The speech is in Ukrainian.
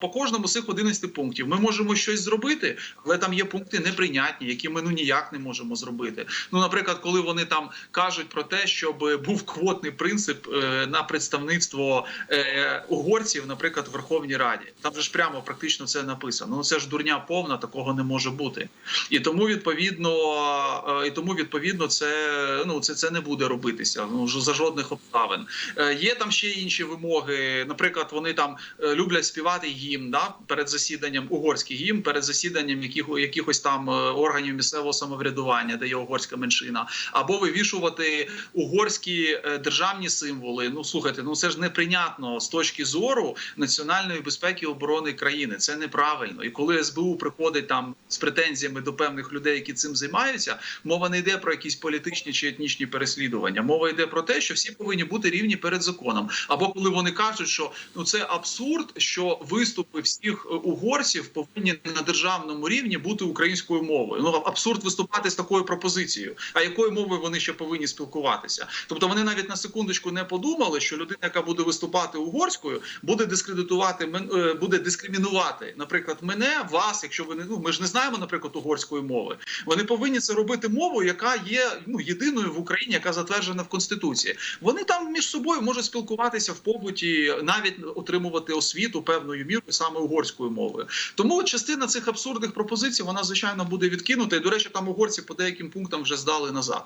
По кожному з цих 11 пунктів ми можемо щось зробити, але там є пункти неприйнятні, які ми ну ніяк не можемо зробити. Ну, наприклад, коли вони там кажуть про те, щоб був квотний принцип е, на представництво е, угорців, наприклад, в Верховній Раді, там же ж прямо практично це написано. Ну це ж дурня повна, такого не може бути. І тому відповідно, е, і тому відповідно, це ну це, це не буде робитися. Ну за жодних обставин. Е, Є там ще інші вимоги. Наприклад, вони там е, люблять співати гімн да, перед засіданням, угорський гімн, перед засіданням яких, якихось там е, органів місцевого самоврядування, де є угорська меншина, або вивішувати угорські е, державні символи. Ну слухайте, ну це ж неприйнятно з точки зору національної безпеки і оборони країни. Це неправильно. І коли СБУ приходить там з претензіями до певних людей, які цим займаються, мова не йде про якісь політичні чи етнічні переслідування. Мова йде про те, що всі повинні бути рівні перед законом. Або коли вони кажуть, що ну це абсурд, що виступи всіх е, угорців повинні на державному рівні бути українською мовою. Ну абсурд виступати з такою пропозицією. А якою мовою вони ще повинні спілкуватися? Тобто вони навіть на секундочку не подумали, що людина, яка буде виступати угорською, буде дискредитувати е, буде дискримінувати, наприклад, мене, вас, якщо ви не ну ми ж не знаємо, наприклад, угорської мови. Вони повинні це робити мовою, яка є ну єдиною в Україні, яка затверджена в конституції. Вони там між собою можуть спілкуватися в побуті, навіть отримувати освіту певною мірою саме угорською мовою. Тому частина цих абсурдних пропозицій вона звичайно буде відкинута. І до речі, там угорці по деяким пунктам вже здали назад.